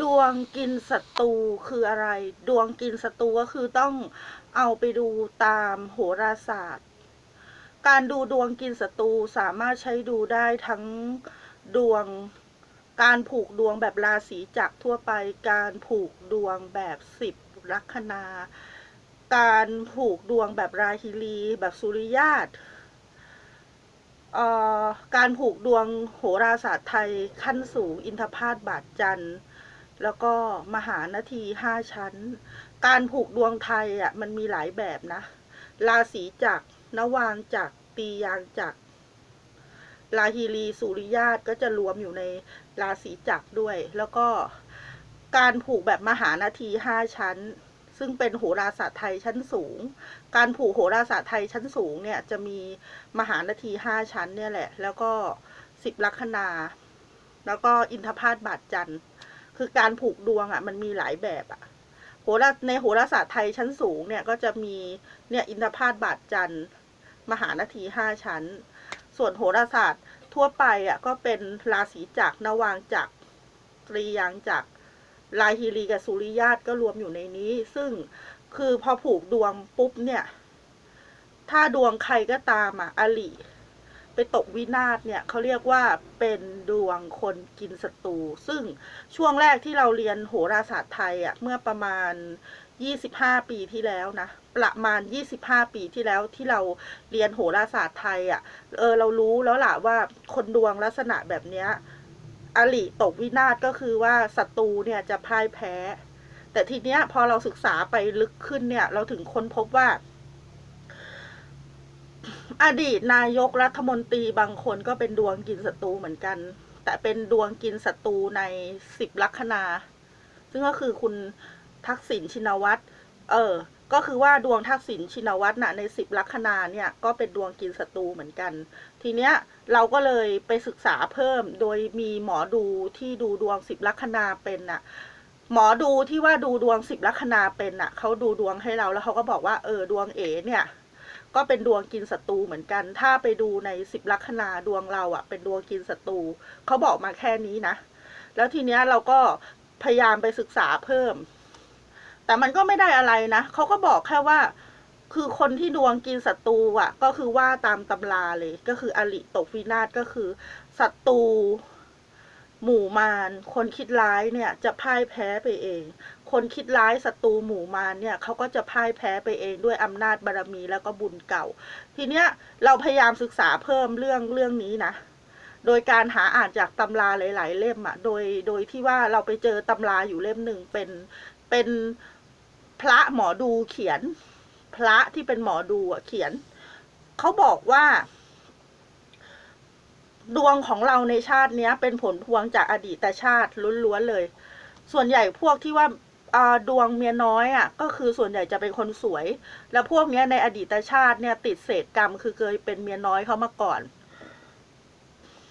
ดวงกินศัตรูคืออะไร ดวงกินศัตรูก็คือต้องเอาไปดูตามโหราศาสตร์ การดูดวงกินศัตรูสามารถใช้ดูได้ทั้งดวงการผูกดวงแบบราศีจักทั่วไป การผูกดวงแบบสิบลัคนา การผูกดวงแบบราฮิลีแบบสุริยาตการผูกดวงโหราศาสตร์ไทยขั้นสูง อินทพาตบาทจันทร์ แล้วก็มหานาทีห้าชั้น การผูกดวงไทยอะมันมีหลายแบบนะ ราศีจักรนวางจักรปียางจักรราฮีรีสุริยาตก็จะรวมอยู่ในราศีจักรด้วย แล้วก็การผูกแบบมหานาทีห้าชั้น ซึ่งเป็นโหราศาสตร์ไทยชั้นสูง การผูกโหราศาสตร์ไทยชั้นสูงเนี่ยจะมีมหานาทีห้าชั้นเนี่ยแหละ แล้วก็สิบลัคนา แล้วก็อินทพาตบาทจันทร์ คือการผูกดวงอะ มันมีหลายแบบอะโหราในโหราศาสตร์ไทยชั้นสูงเนี่ยก็จะมีเนี่ยอินทพาตบาทจันทร์มหานาทีห้าชั้น ส่วนโหราศาสตร์ทั่วไปอะก็เป็นราศีจักรนวางจักรตรียางจักรลาฮิรีกับสุริยาตก็รวมอยู่ในนี้ ซึ่งคือพอผูกดวงปุ๊บเนี่ย ถ้าดวงใครก็ตามอะอลิ ไปตกวินาศเนี่ยเขาเรียกว่าเป็นดวงคนกินศัตรูซึ่งช่วงแรกที่เราเรียนโหราศาสตร์ไทยอะเมื่อประมาณ 25 ปีที่แล้วนะ ประมาณ 25 ปีที่แล้วที่เราเรียนโหราศาสตร์ไทยอะเออเรารู้แล้วล่ะว่าคนดวงลักษณะแบบเนี้ยอลิตกวินาศก็คือว่าศัตรูเนี่ยจะพ่ายแพ้ แต่ทีเนี้ยพอเราศึกษาไปลึกขึ้นเนี่ย เราถึงค้นพบว่า อดีตนายกรัฐมนตรีบางคนก็เป็นดวงกินศัตรูเหมือนกัน แต่เป็นดวงกินศัตรูในสิบลัคนา ซึ่งก็คือคุณทักษิณชินวัตรเออ ก็คือว่าดวงทักษิณชินวัตรนะในสิบลัคนาเนี่ยก็เป็นดวงกินศัตรูเหมือนกัน ทีเนี้ยเราก็เลยไปศึกษาเพิ่มโดยมีหมอดูที่ดูดวงสิบลัคนาเป็นน่ะหมอดูที่ว่าดูดวงสิบลัคนาเป็นน่ะเขาดูดวงให้เราแล้วเขาก็บอกว่าเออดวงเอเนี่ย ก็เป็นดวงกินศัตรูเหมือนกัน ถ้าไปดูในสิบลัคนาดวงเราอะ่ะ เป็นดวงกินศัตรูเขาบอกมาแค่นี้นะ แล้วทีเนี้ยเราก็พยายามไปศึกษาเพิ่ม แต่มันก็ไม่ได้อะไรนะเขาก็บอกแค่ว่า คือคนที่ดวงกินศัตรูอะ ก็คือว่าตามตำราเลย ก็คืออลิตกวินาศก็คือศัตรูหมู่มารคนคิดร้ายเนี่ยจะพ่ายแพ้ไปเอง คนคิดร้ายศัตรูหมู่มารเนี่ยเขาก็จะพ่ายแพ้ไปเองด้วยอำนาจบารมีแล้วก็บุญเก่า ทีเนี้ยเราพยายามศึกษาเพิ่มเรื่องเรื่องนี้นะโดยการหาอ่านจากตำราหลาย ๆ เล่มอะโดยโดยที่ว่าเราไปเจอตำราอยู่เล่มหนึ่งเป็นเป็นพระหมอดูเขียน พระที่เป็นหมอดูอะเขียนเขาบอกว่า ดวงของเราในชาติเนี้ยเป็นผลพวงจากอดีตชาติล้วนๆเลย ส่วนใหญ่พวกที่ว่า ดวงเมียน้อยอะก็คือส่วนใหญ่จะเป็นคนสวย แล้วพวกเนี้ยในอดีตชาติเนี่ยติดเศษกรรม คือเคยเป็นเมียน้อยเขามาก่อน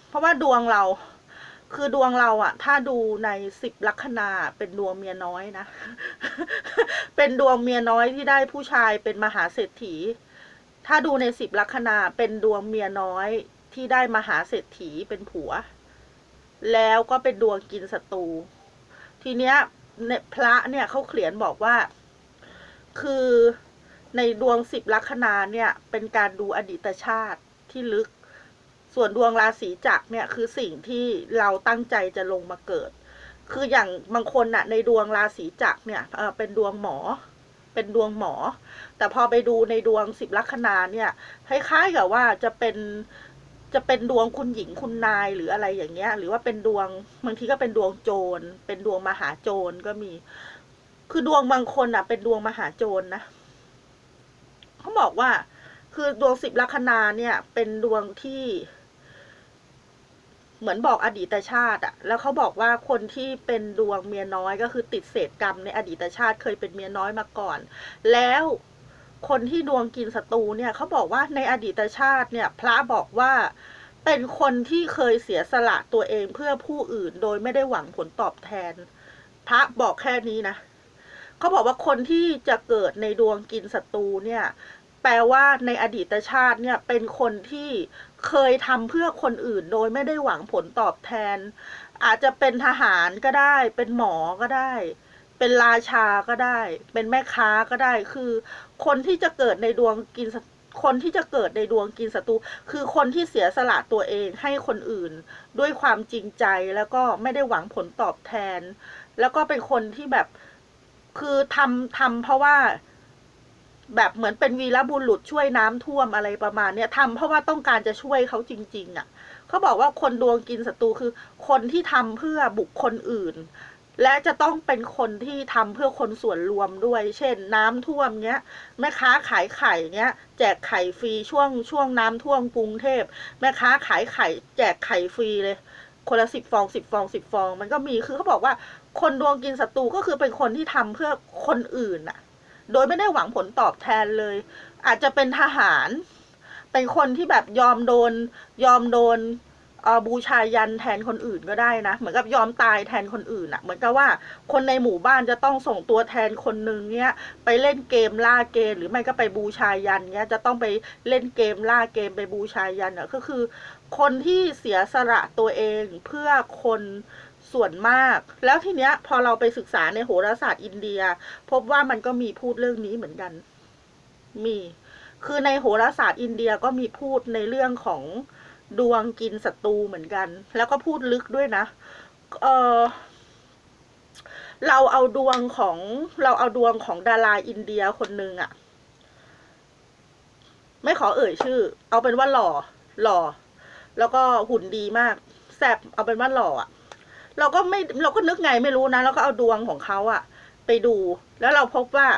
เพราะว่าดวงเราคือดวงเราอะถ้าดูในสิบลัคนาเป็นดวงเมียน้อยนะ เป็นดวงเมียน้อยที่ได้ผู้ชายเป็นมหาเศรษฐี ถ้าดูในสิบลัคนาเป็นดวงเมียน้อยที่ได้มหาเศรษฐีเป็นผัว แล้วก็เป็นดวงกินศัตรูทีเนี้ย เนี่ยพระเนี่ยเขาเขียนบอกว่า คือในดวงสิบลัคนาเนี่ย เป็นการดูอดีตชาติที่ลึก ส่วนดวงราศีจักรเนี่ยคือสิ่งที่เราตั้งใจจะลงมาเกิด คืออย่างบางคนน่ะในดวงราศีจักรเนี่ยเเป็นดวงหมอ เป็นดวงหมอ แต่พอไปดูในดวงสิบลัคนาเนี่ยคล้ายๆกับว่าจะเป็น จะเป็นดวงคุณหญิงคุณนายหรืออะไรอย่างเงี้ย หรือว่าเป็นดวงบางทีก็เป็นดวงโจร เป็นดวงมหาโจรก็มี คือดวงบางคนอะ เป็นดวงมหาโจรนะเขาบอกว่า คือดวงสิบลัคนาเนี่ย เป็นดวงที่ เหมือนบอกอดีตชาติอะแล้วเขาบอกว่าคนที่เป็นดวงเมียน้อยก็คือติดเศษกรรมในอดีตชาติเคยเป็นเมียน้อยมาก่อน แล้ว คนที่ดวงกินศัตรูเนี่ยเขาบอกว่าในอดีตชาติเนี่ย พระบอกว่าเป็นคนที่เคยเสียสละตัวเองเพื่อผู้อื่นโดยไม่ได้หวังผลตอบแทน พระบอกแค่นี้นะเขาบอกว่าคนที่จะเกิดในดวงกินศัตรูเนี่ย แปลว่าในอดีตชาติเนี่ยเป็นคนที่เคยทำเพื่อคนอื่นโดยไม่ได้หวังผลตอบแทน อาจจะเป็นทหารก็ได้ เป็นหมอก็ได้ เป็นราชาก็ได้ เป็นแม่ค้าก็ได้ คือ คนที่จะเกิดในดวงกินคนที่จะเกิดในดวงกินศัตรูคือคนที่เสียสละตัวเองให้คนอื่น ด้วยความจริงใจแล้วก็ไม่ได้หวังผลตอบแทน แล้วก็เป็นคนที่แบบคือทำทำเพราะว่า แบบเหมือนเป็นวีรบุรุษช่วยน้ำท่วมอะไรประมาณเนี้ยทำเพราะว่าต้องการจะช่วยเขาจริง ๆอะเขาบอกว่าคนดวงกินศัตรูคือ คนที่ทำเพื่อบุคคลอื่น และจะต้องเป็นคนที่ทำเพื่อคนส่วนรวมด้วย เช่น น้ำท่วมเนี้ย แม่ค้าขายไข่เนี้ย แจกไข่ฟรีช่วงช่วงน้ำท่วมกรุงเทพ แม่ค้าขายไข่ แจกไข่ฟรีเลย คนละสิบฟองสิบฟองสิบฟอง มันก็มี คือเขาบอกว่า คนดวงกินศัตรูก็คือเป็นคนที่ทำเพื่อคนอื่นน่ะโดยไม่ได้หวังผลตอบแทนเลย อาจจะเป็นทหาร เป็นคนที่แบบยอมโดน ยอมโดน บูชายันแทนคนอื่นก็ได้นะ เหมือนกับยอมตายแทนคนอื่นอะเหมือนกับว่าคนในหมู่บ้านจะต้องส่งตัวแทนคนหนึ่งเนี้ยไปเล่นเกมล่าเกม หรือไม่ก็ไปบูชายันเนี้ยจะต้องไปเล่นเกมล่าเกมไปบูชายันอะก็คือ คนที่เสียสละตัวเองเพื่อคนส่วนมาก แล้วทีเนี้ยพอเราไปศึกษาในโหราศาสตร์อินเดีย พบว่ามันก็มีพูดเรื่องนี้เหมือนกัน มี คือในโหราศาสตร์อินเดียก็มีพูดในเรื่องของ ดวงกินศัตรูเหมือนกัน แล้วก็พูดลึกด้วยนะ เออเราเอาดวงของเราเอาดวงของดาราอินเดียคนหนึ่งอะไม่ขอเอ่ยชื่อ เอาเป็นว่าหล่อ หล่อ แล้วก็หุ่นดีมากแซบเอาเป็นว่าหล่ออะเราก็ไม่เราก็นึกไงไม่รู้นะแล้วก็เอาดวงของเขาอะไปดู แล้วเราพบว่า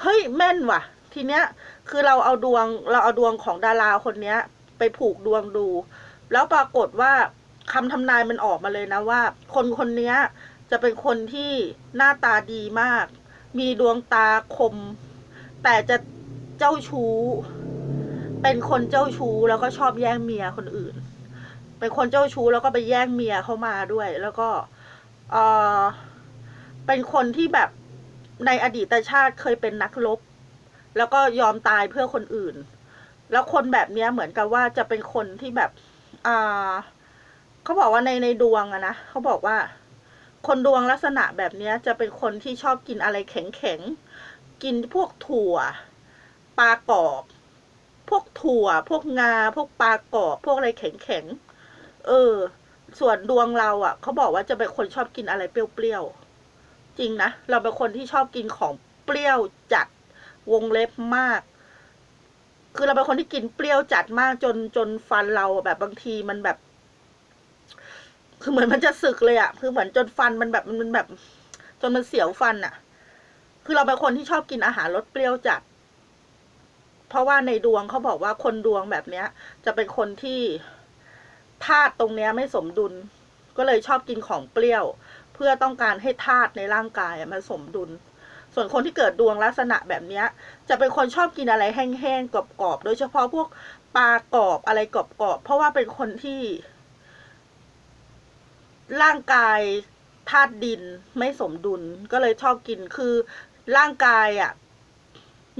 เฮ้ยแม่นว่ะ ทีเนี้ย คือเราเอาดวง เราเอาดวงของดาราคนเนี้ย ไปผูกดวงดู แล้วปรากฏว่าคำทำนายมันออกมาเลยนะว่า คนคนนี้จะเป็นคนที่หน้าตาดีมาก มีดวงตาคม แต่จะเจ้าชู้ เป็นคนเจ้าชู้แล้วก็ชอบแย่งเมียคนอื่น เป็นคนเจ้าชู้แล้วก็ไปแย่งเมียเขามาด้วย แล้วก็เออเป็นคนที่แบบในอดีตชาติเคยเป็นนักรบแล้วก็ยอมตายเพื่อคนอื่น แล้วคนแบบเนี้ยเหมือนกับว่าจะเป็นคนที่แบบอ่าเขาบอกว่าในในดวงอะนะเขาบอกว่า คนดวงลักษณะแบบเนี้ย จะเป็นคนที่ชอบกินอะไรแข็งแข็งกินพวกถั่วปลากรอบ พวกถั่ว พวกงา พวกปลากรอบ พวกอะไรแข็งแข็งเออ ส่วนดวงเราอะเขาบอกว่าจะเป็นคนชอบกินอะไรเปรี้ยวๆจริงนะเราเป็นคนที่ชอบกินของเปรี้ยวจัดวงเล็บมาก คือเราเป็นคนที่กินเปรี้ยวจัดมากจนจนฟันเราแบบบางทีมันแบบ คือเหมือนมันจะสึกเลยอะคือเหมือนจนฟันมันแบบมันแบบ จนมันเสียวฟันอะคือเราเป็นคนที่ชอบกินอาหารรสเปรี้ยวจัด เพราะว่าในดวงเขาบอกว่าคนดวงแบบเนี้ย จะเป็นคนที่ธาตุตรงเนี้ยไม่สมดุล ก็เลยชอบกินของเปรี้ยว เพื่อต้องการให้ธาตุในร่างกายมันสมดุล ส่วนคนที่เกิดดวงลักษณะแบบเนี้ยจะเป็นคนชอบกินอะไรแห้งๆกรอบๆ โดยเฉพาะพวกปลากรอบอะไรกรอบๆ เพราะว่าเป็นคนที่ ร่างกายธาตุดินไม่สมดุลก็เลยชอบกินคือร่างกายอะ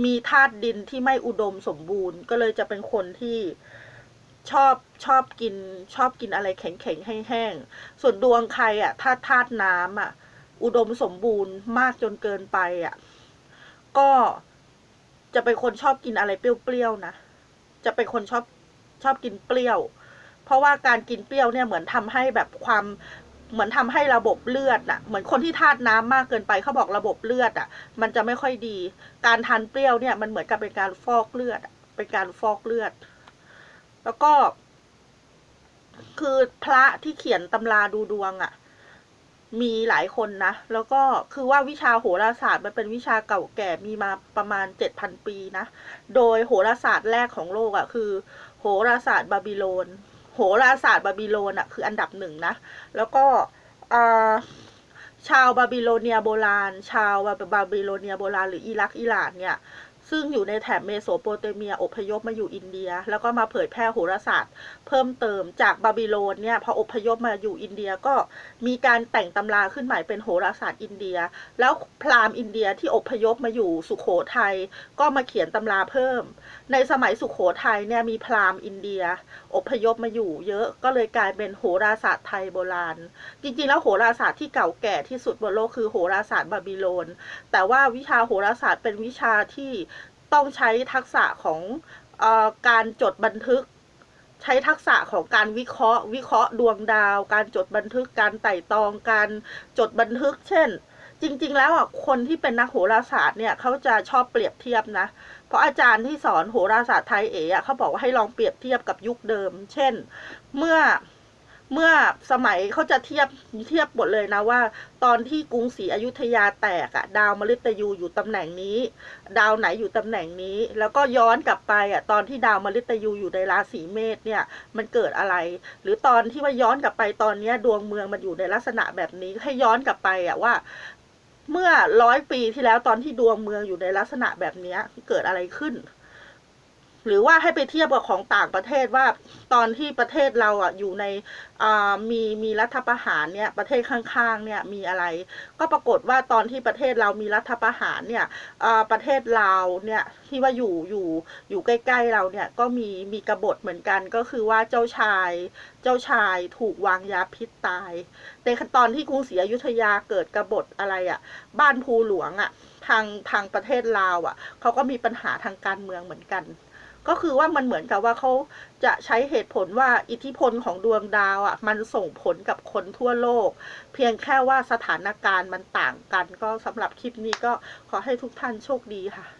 มีธาตุดินที่ไม่อุดมสมบูรณ์ ก็เลยจะเป็นคนที่ชอบชอบกิน ชอบกินอะไรแข็งๆแห้งๆส่วนดวงใครอะธาตุธาตุน้ำอะ อุดมสมบูรณ์มากจนเกินไปอะ ก็จะเป็นคนชอบกินอะไรเปรี้ยวๆนะ จะเป็นคนชอบชอบกินเปรี้ยว เพราะว่าการกินเปรี้ยวเนี่ยเหมือนทำให้แบบความเหมือนทำให้ระบบเลือดน่ะเหมือนคนที่ธาตุน้ำมากเกินไปเขาบอกระบบเลือดอะมันจะไม่ค่อยดี การทานเปรี้ยวเนี่ยมันเหมือนกับเป็นการฟอกเลือดเป็นการฟอกเลือด แล้วก็ คือพระที่เขียนตำราดูดวงอะ มีหลายคนนะ แล้วก็คือว่าวิชาโหราศาสตร์มันเป็นวิชาเก่าแก่มีมาประมาณเจ็ดพันปีนะ โดยโหราศาสตร์แรกของโลกอะ่ะคือ โหราศาสตร์บาบิโลน โหราศาสตร์บาบิโลนอะ่ะคืออันดับหนึ่งนะ แล้วก็ชาวบาบิโลเนียโบราณ ชาวบาบิโลเนียโบราณหรืออิรักอิหร่านเนี่ย ซึ่งอยู่ในแถบเมโสโปเตเมียอพยพมาอยู่อินเดีย แล้วก็มาเผยแพร่โหราศาสตร์ เพิ่มเติมจากบาบิโลนเนี่ยพออพยพมาอยู่อินเดียก็มีการแต่งตำราขึ้นใหม่เป็นโหราศาสตร์อินเดีย แล้วพราหมณ์อินเดียที่อพยพมาอยู่สุขโขทัยก็มาเขียนตำราเพิ่ม ในสมัยสุขโขทัยเนี่ยมีพราหมณ์อินเดีย อพยพมาอยู่เยอะก็เลยกลายเป็นโหราศาสตร์ไทยโบราณ จริงๆแล้วโหราศาสตร์ที่เก่าแก่ที่สุดบนโลกคือโหราศาสตร์บาบิโลน แต่ว่าวิชาโหราศาสตร์เป็นวิชาที่ ต้องใช้ทักษะของอการจดบันทึก ใช้ทักษะของการวิเคราะห์ วิเคราะห์ดวงดาว การจดบันทึกการไต่ตองการจดบันทึก เช่น จริง ๆ แล้วอะคนที่เป็นนักโหราศาสตร์เนี่ยเขาจะชอบเปรียบเทียบนะ เพราะอาจารย์ที่สอนโหราศาสตร์ไทยเอ๋เขาบอกว่าให้ลองเปรียบเทียบกับยุคเดิม เช่น เมื่อ เมื่อสมัยเขาจะเทียบเทียบหมดเลยนะว่า ตอนที่กรุงศรีอยุธยาแตกอะดาวมฤตยูอยู่ตำแหน่งนี้ ดาวไหนอยู่ตำแหน่งนี้ แล้วก็ย้อนกลับไปอะตอนที่ดาวมฤตยูอยู่ในราศีเมษเนี่ยมันเกิดอะไร หรือตอนที่ว่าย้อนกลับไปตอนนี้ดวงเมืองมันอยู่ในลักษณะแบบนี้ให้ย้อนกลับไปอะว่าเมื่อร้อยปีที่แล้วตอนที่ดวงเมืองอยู่ในลักษณะแบบนี้เกิดอะไรขึ้น หรือว่าให้ไปเทียบกับของต่างประเทศว่าตอนที่ประเทศเราอะอยู่ในมีมีรัฐประหารเนี่ยประเทศข้างๆเนี่ยมีอะไร ก็ปรากฏว่าตอนที่ประเทศเรามีรัฐประหารเนี่ยประเทศลาเนี่ยที่ว่าอยู่อยู่อยู่ใกล้ๆเราเนี่ยก็มีมีกบฏเหมือนกันก็คือว่าเจ้าชายเจ้าชายถูกวางยาพิษตายในตอนที่กรุงศรีอยุธยาเกิดกบฏอะไรอะ่ะบ้านภูหลวงอะ่ะทางทางประเทศลาวอะ่ะเขาก็มีปัญหาทางการเมืองเหมือนกัน ก็คือว่ามันเหมือนกับว่าเขาจะใช้เหตุผลว่าอิทธิพลของดวงดาวอะ่ะ มันส่งผลกับคนทั่วโลก เพียงแค่ว่าสถานการณ์มันต่างกัน ก็สำหรับคลิปนี้ก็ขอให้ทุกท่านโชคดีค่ะ